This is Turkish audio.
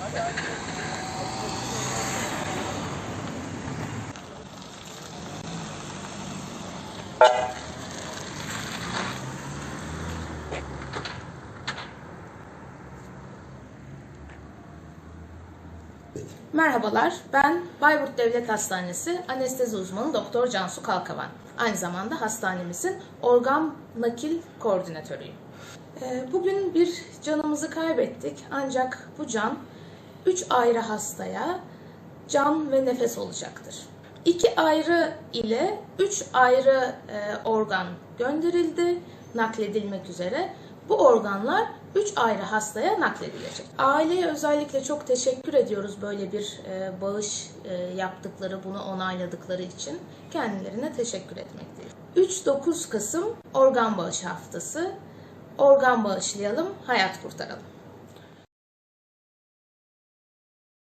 Hadi hadi. Merhabalar, ben Bayburt Devlet Hastanesi anestezi uzmanı Doktor Cansu Kalkavan. Aynı zamanda hastanemizin organ nakil koordinatörüyüm. Ee, Bugün bir canımızı kaybettik ancak bu can 3 ayrı hastaya can ve nefes olacaktır. İki ayrı ile üç ayrı e, organ gönderildi, nakledilmek üzere. Bu organlar üç ayrı hastaya nakledilecek. Aileye özellikle çok teşekkür ediyoruz böyle bir e, bağış e, yaptıkları, bunu onayladıkları için. Kendilerine teşekkür etmekteyiz. 3-9 Kasım organ bağışı haftası. Organ bağışlayalım, hayat kurtaralım.